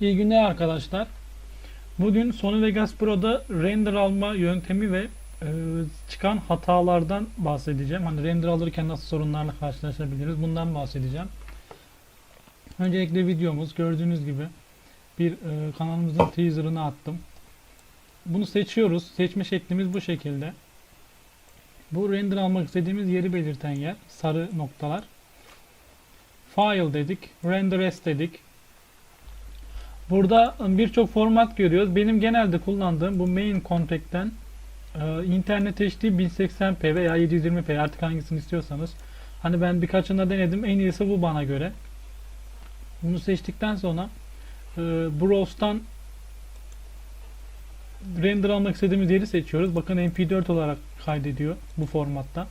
İyi günler arkadaşlar. Bugün Sony Vegas Pro'da render alma yöntemi ve e, çıkan hatalardan bahsedeceğim. Hani render alırken nasıl sorunlarla karşılaşabiliriz bundan bahsedeceğim. Öncelikle videomuz gördüğünüz gibi bir e, kanalımızın teaserını attım. Bunu seçiyoruz. Seçme şeklimiz bu şekilde. Bu render almak istediğimiz yeri belirten yer. Sarı noktalar. File dedik. Render as dedik. Burada birçok format görüyoruz. Benim genelde kullandığım bu main config'ten e, internet HD 1080p veya 720p artık hangisini istiyorsanız. Hani ben birkaçında denedim. En iyisi bu bana göre. Bunu seçtikten sonra e, Browse'tan render almak istediğimiz yeri seçiyoruz. Bakın MP4 olarak kaydediyor bu formatta.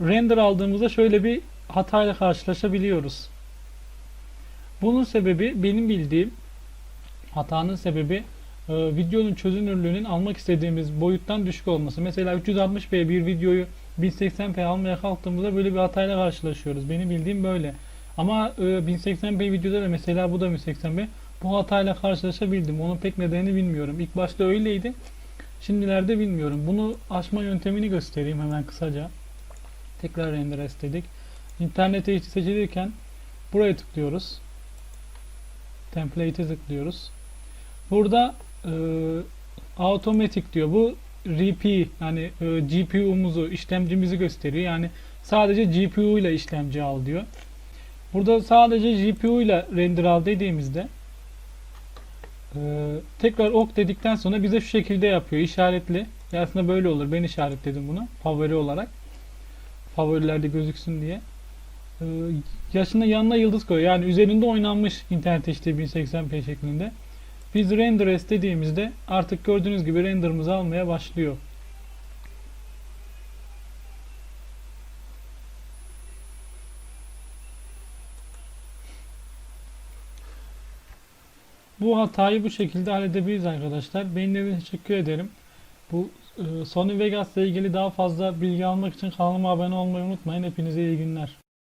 Render aldığımızda şöyle bir hatayla karşılaşabiliyoruz. Bunun sebebi benim bildiğim hatanın sebebi e, videonun çözünürlüğünün almak istediğimiz boyuttan düşük olması. Mesela 360p bir videoyu 1080p almaya kalktığımızda böyle bir hatayla karşılaşıyoruz. Benim bildiğim böyle. Ama e, 1080p videoda da mesela bu da 1080p bu hatayla karşılaşabildim. Onun pek nedenini bilmiyorum. İlk başta öyleydi. Şimdilerde bilmiyorum. Bunu aşma yöntemini göstereyim hemen kısaca. Tekrar render as dedik. İnternete seçilirken buraya tıklıyoruz. Template'e tıklıyoruz. Burada e, automatic diyor. Bu RP yani e, GPU'muzu, işlemcimizi gösteriyor. Yani sadece GPU ile işlemci al diyor. Burada sadece GPU ile render al dediğimizde e, tekrar ok dedikten sonra bize şu şekilde yapıyor. işaretli. Ya aslında böyle olur. Ben işaretledim bunu favori olarak. Favorilerde gözüksün diye. E, yaşına yanına yıldız koyuyor. Yani üzerinde oynanmış internet HD 1080p şeklinde. Biz render as dediğimizde artık gördüğünüz gibi renderımızı almaya başlıyor. Bu hatayı bu şekilde halledebiliriz arkadaşlar. Beğenileriniz için teşekkür ederim. Bu e, Sony Vegas ile ilgili daha fazla bilgi almak için kanalıma abone olmayı unutmayın. Hepinize iyi günler.